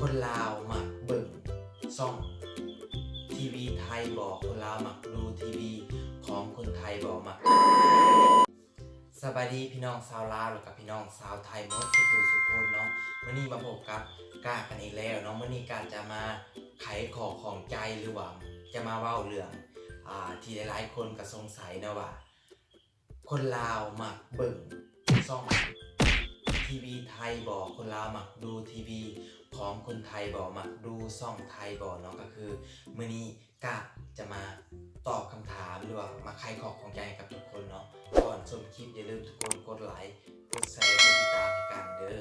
คนลาวมักเบิ่งซ่อง ทีวีไทยบอกคนลาวมักดูทีวีของคนไทยบอกมักสบายดีพี่น้องชาวลาวแล้วกับพี่น้องชาวไทยมดทุกผู้ทุกคนเนาะมื่อนี้มาพบกับกากันอีกแล้วเนาะมื่อนี้การจะมาไขขอของใจหรือว่าจะมาเว้าเรื่องอ่าที่หลายๆคนก็สงสัยนะว่า คนลาวมักเบิ่งซ่องทีวีไทยบอกคนลาวมักดูทีวี ของคนไทยบอกมักดูซ่องไทยบอกเนาะก็คือมื้อนี้กะจะมาตอบคำถามหรือว่ามาไขขอของใจกับทุกคนเนาะก่อนชมคลิปอย่าลืมทุกคนกดไลค์กดแชร์กดติดตามกันเด้อ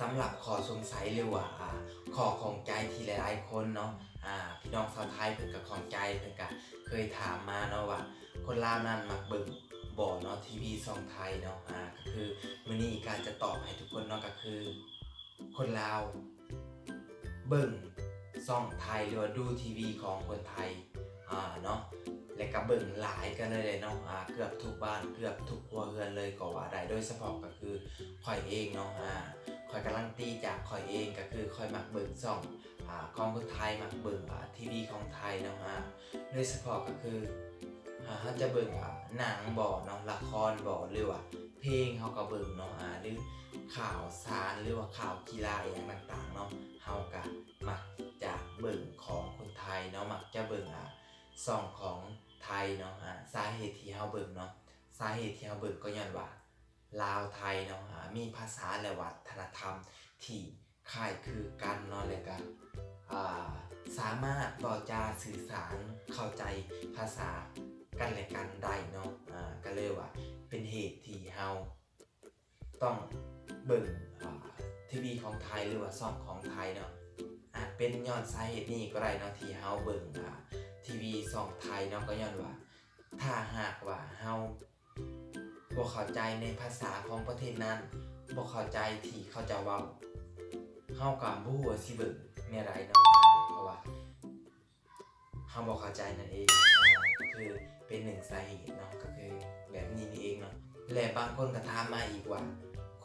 สำหรับขอสงสัยหรือว่าขอของใจที่หลายๆคนเนาะอ่าพี่น้องชาวไทยเพิ่นกับของใจเพิ่นก็เคยถามมาเนาะว่าคนลาวนั้นมักเบิ่งบ่เนาะทีวีซ่องไทยเนาะอ่าก็คือมื่อนี้การจะตอบให้ทุกคนเนาะก็คือ คนลาว เบิ่งซ่องไทยหรือว่าดูทีวีของคนไทยอ่าเนาะและก็เบิ่งหลายกันเลยเนาะอ่าเกือบทุกบ้านเกือบทุกครัวเรือนเลยก็ว่าได้โดยเฉพาะก็คือข่อยเองเนาะอ่าข่อยกำลังตีจากข่อยเองก็คือข่อยมักเบิ่งซ่องอ่าของคนไทยมักเบิ่งอ่าทีวีของไทยเนาะอ่าโดยเฉพาะก็คืออ่าเขาจะเบิ่งอ่าหนังบ่เนาะละครบ่หรือว่าเพลงเขาก็เบิ่งเนาะอ่าหรือ ข่าวสารหรือว่าข่าวกีฬาอย่างต่างๆเนาะเฮาก็มักจะเบิ่งของคนไทยเนาะมักจะเบิ่งอะซ่องของไทยเนาะอ่าสาเหตุที่เฮาเบิ่งเนาะสาเหตุที่เฮาเบิ่งก็ย้อนว่าลาวไทยเนาะอ่ามีภาษาและวัฒนธรรมที่คล้ายคือกันเนาะแล้วก็อ่าสามารถบอจาสื่อสารเข้าใจภาษากันและกันได้เนาะอ่าก็เลยว่าเป็นเหตุที่เฮา ต้องเบิ่งทีวีของไทยหรือว่าซ่องของไทยเนาะอาจเป็นย้อนสาเหตุนี้ก็ได้เนาะที่เฮาเบิ่งอ่าทีวีซ่องไทยเนาะก็ย้อนว่า ถ้าหากว่าเฮาบ่เข้าใจในภาษาของประเทศนั้นบ่เข้าใจที่เขาจะเว้าเฮาก็บ่ฮู้ว่าสิเบิ่งแนวใดเนาะเพราะว่าเฮาบ่เข้าใจนั่นเองก็คือเป็นหนึ่งสาเหตุเนาะก็คือแบบนี้นี่เองเนาะและบางคนก็ถามมาอีกว่า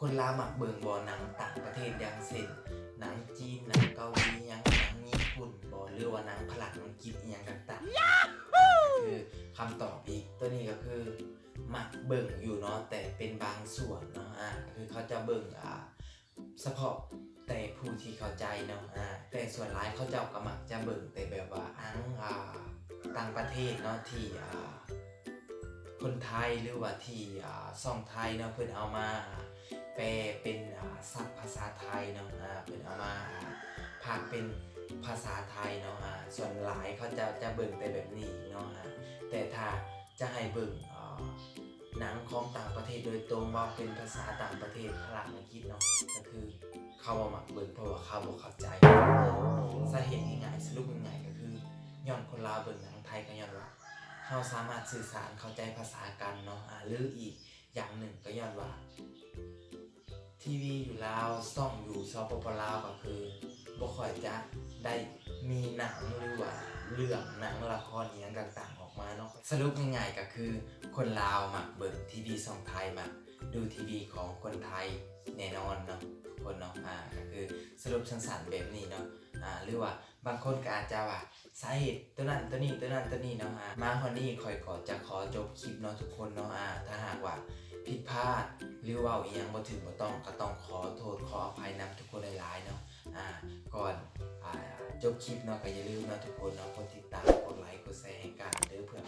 คนลาวมักเบิ่งบ่หนังต่างประเทศอย่างเช่นหนังจีนหนังเกาหลีหยังหนังญี่ปุ่นบ่หรือว่าหนังฝรั่งอังกฤษอหยังต่างๆคือคำตอบอีกตัวนี้ก็คือมักเบิ่งอยู่เนาะแต่เป็นบางส่วนเนาะอ่าคือเขาจะเบิ่งอ่าเฉพาะแต่ผู้ที่เข้าใจเนาะอ่าแต่ส่วนหลายเขาเจ้าก็มักจะเบิ่งแต่แบบว่าอังอ่าต่างประเทศเนาะที่อ่าคนไทยหรือว่าที่อ่าซ่องไทยเนาะเพิ่นเอามา แปลเป็นศัพท์ภาษาไทยเนาะเพิ่นเอามาพากเป็นภาษาไทยเนาะส่วนหลายเขาจะจะเบิ่งแต่แบบนี้เนาะแต่ถ้าจะให้เบิ่งหนังของต่างประเทศโดยตรงว่าเป็นภาษาต่างประเทศฝรั่งอังกฤษเนาะก็คือเขาบ่มักเบิ่งเพราะว่าเขาบ่เข้าใจสาเหตุง่ายๆสรุปง่ายๆก็คือย้อนคนลาวเบิ่งหนังไทยก็ย้อนว่าเราสามารถสื่อสารเข้าใจภาษากันเนาะหรืออีกอย่างหนึ่งก็ย้อนว่า ทีวีอยู่ลาวซ่องอยู่ซอปปลาวก็คือบ่ค่อยจะได้มีหนังหรือว่าเรื่องหนังละครอหย่างต่างๆออกมาเนาะสรุปง่ายๆก็คือ คนลาวมักเบิ่งทีวีซ่องไทยมักดูทีวีของคนไทยแน่นอนเนาะคนเนาะอ่าก็คือสรุปสั้นๆแบบนี้เนาะอ่าหรือว่า บางคนก็อาจจะว่าสาเหตุตัวนั้นตัวนี้ตัวนั้นตัวนี้เนาะฮะมาฮอนนี้คอยขอจะขอจบคลิปเนาะทุกคนเนาะอ่าถ้าหากว่าผิดพลาดหรือว่าอีหยังบ่ถึงบ่ต้องก็ต้องขอโทษขออภัยนำทุกคนหลายๆเนาะอ่าก่อนอ่าจบคลิปเนาะก็อย่าลืมนะทุกคนเนาะกดติดตามกดไลค์กดแชร์ให้กันเด้อเพื่อน